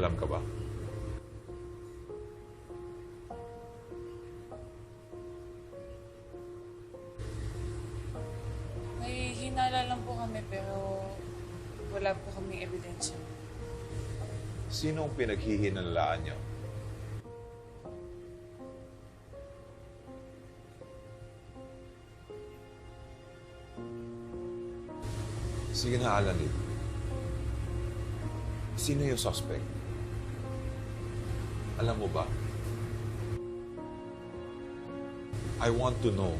alam ka ba? May hinala lang po kami pero wala po kaming ebidensya. Sino ang pinaghihinalaan niyo? Sige na, Alanin. Sino yung suspect? Alam mo ba? I want to know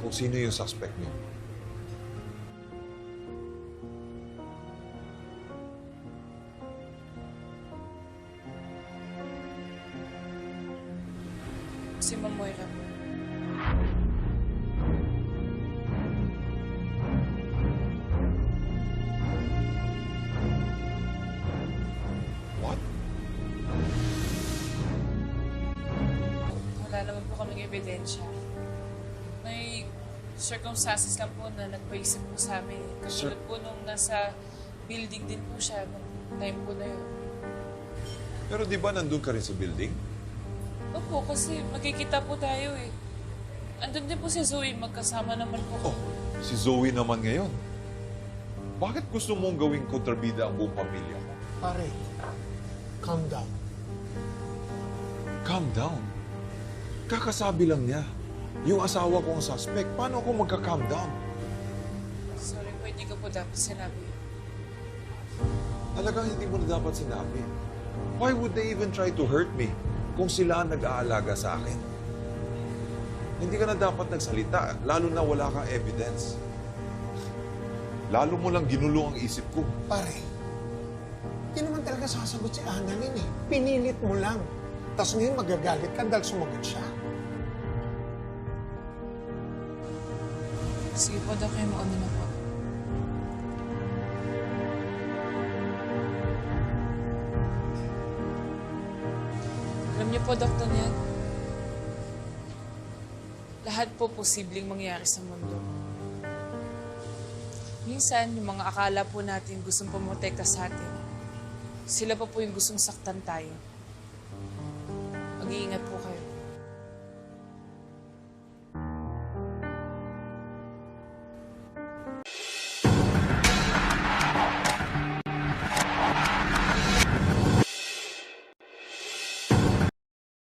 kung sino yung suspect niyo. Si Ma'am Moira Wala naman po kaming ebidensya. May circumstances lang po na nagpaisip po sa amin. Katulad po nung nasa building din po siya nung time po na yun. Pero di ba nandun ka rin sa building? Opo, kasi magkikita po tayo eh. Andun din po si Zoe, magkasama naman po. Oh, si Zoe naman ngayon. Bakit gusto mong gawing kontrabida ang buong pamilya mo? Pare, calm down. Calm down. Kakasabi lang niya. Yung asawa ko ang suspect. Paano ako magka-calm down? Sorry po, hindi ko po dapat sinabi. Talagang hindi mo na dapat sinabi. Why would they even try to hurt me kung sila ang nag-aalaga sa akin? Hindi ka na dapat nagsalita, lalo na wala kang evidence. Lalo mo lang ginulo ang isip ko. Pare, hindi naman talaga sasagot si Annalyn eh. Pinilit mo lang. Tapos ngayon magagalit ka dahil sumagot siya. Sige po, Dok, kayo mauna na po. Alam niyo po, Dr. Nian, lahat po posibleng mangyari sa mundo. Minsan, yung mga akala po natin gustong pumotekta sa atin, sila pa po yung gustong saktan tayo. Mag-iingat po